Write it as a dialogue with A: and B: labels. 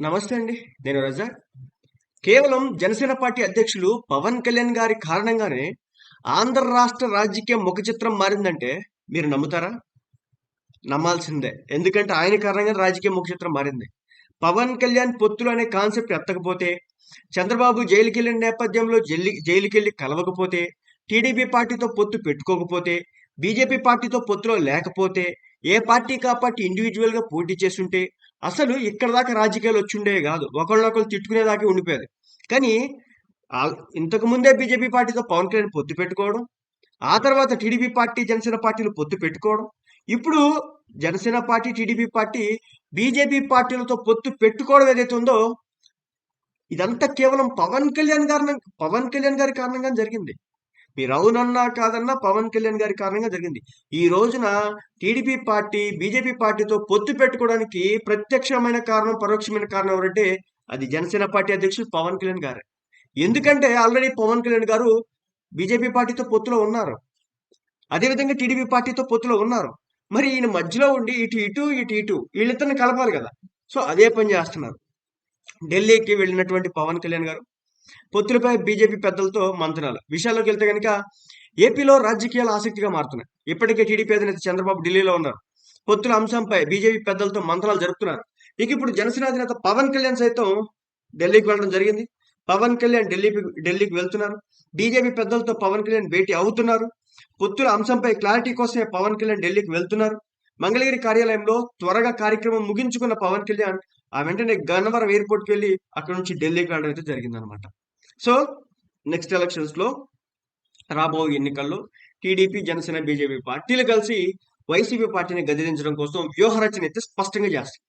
A: నమస్తే అండి. నేను రజా కేవలం జనసేన పార్టీ అధ్యక్షులు పవన్ కళ్యాణ్ గారి కారణంగానే ఆంధ్ర రాష్ట్ర రాజకీయ ముఖ చిత్రం మారిందంటే మీరు నమ్ముతారా? నమ్మాల్సిందే. ఎందుకంటే ఆయన కారణంగా రాజకీయ ముఖ చిత్రం మారింది. పవన్ కళ్యాణ్ పొత్తులు అనే కాన్సెప్ట్ ఎత్తకపోతే, చంద్రబాబు జైలుకెళ్ళిన నేపథ్యంలో జైలు జైలుకెళ్ళి కలవకపోతే, టీడీపీ పార్టీతో పొత్తు పెట్టుకోకపోతే, బీజేపీ పార్టీతో పొత్తులో లేకపోతే, ఏ పార్టీ కా పార్టీ ఇండివిజువల్గా పోటీ చేసుంటే, అసలు ఇక్కడ దాకా రాజకీయాలు వచ్చిండేవి కాదు ఒకళ్ళొకళ్ళు తిట్టుకునేదాకే ఉండిపోయేది. కానీ ఇంతకు ముందే బీజేపీ పార్టీతో పవన్ కళ్యాణ్ పొత్తు పెట్టుకోవడం, ఆ తర్వాత టీడీపీ పార్టీ, జనసేన పార్టీలు పొత్తు పెట్టుకోవడం, ఇప్పుడు Janasena party, TDP party BJP పార్టీలతో పొత్తు పెట్టుకోవడం ఏదైతే ఉందో, ఇదంతా కేవలం పవన్ కళ్యాణ్ కారణం పవన్ కళ్యాణ్ గారి కారణంగా జరిగింది. మీరు అవునన్నా, కాదన్నా పవన్ కళ్యాణ్ గారి కారణంగా జరిగింది. ఈ రోజున టీడీపీ పార్టీ, బీజేపీ పార్టీతో పొత్తు పెట్టుకోవడానికి ప్రత్యక్షమైన కారణం, పరోక్షమైన కారణం ఎవరంటే అది జనసేన పార్టీ అధ్యక్షులు పవన్ కళ్యాణ్ గారే. ఎందుకంటే ఆల్రెడీ పవన్ కళ్యాణ్ గారు బీజేపీ పార్టీతో పొత్తులో ఉన్నారు. అదేవిధంగా టీడీపీ పార్టీతో పొత్తులో ఉన్నారు. మరి ఈయన మధ్యలో ఉండి ఇటు ఇటు, ఇటు ఇటు వీళ్ళిద్దరిని కలపాలి కదా సో అదే పని చేస్తున్నారు ఢిల్లీకి వెళ్ళినటువంటి పవన్ కళ్యాణ్ గారు పొత్తులపై బీజేపీ పెద్దలతో మంతనాలు. విషయాల్లోకి వెళ్తే కనుక ఏపీలో రాజకీయాలు ఆసక్తిగా మారుతున్నాయి. ఇప్పటికే టీడీపీ అధినేత చంద్రబాబు ఢిల్లీలో ఉన్నారు. పొత్తుల అంశంపై బీజేపీ పెద్దలతో మంతనాలు జరుపుతున్నారు. ఇక ఇప్పుడు జనసేన అధినేత పవన్ కళ్యాణ్ సైతం ఢిల్లీకి వెళ్ళడం జరిగింది. పవన్ కళ్యాణ్ ఢిల్లీ ఢిల్లీకి వెళ్తున్నారు. బీజేపీ పెద్దలతో పవన్ కళ్యాణ్ భేటీ అవుతున్నారు. పొత్తుల అంశంపై క్లారిటీ కోసమే పవన్ కళ్యాణ్ ఢిల్లీకి వెళ్తున్నారు. మంగళగిరి కార్యాలయంలో త్వరగా కార్యక్రమం ముగించుకున్న పవన్ కళ్యాణ్ ఆ వెంటనే గన్నవరం ఎయిర్‌పోర్ట్‌కి వెళ్ళి అక్కడ నుంచి ఢిల్లీకి వెళ్ళడం అయితే జరిగిందనమాట. సో నెక్స్ట్ ఎలక్షన్స్‌లో రాబోయే ఎన్నికల్లో టీడీపీ, జనసేన, బీజేపీ పార్టీలు కలిసి వైసీపీ పార్టీని గదిలించడం కోసం వ్యూహ రచన అయితే స్పష్టంగా చేస్తాయి.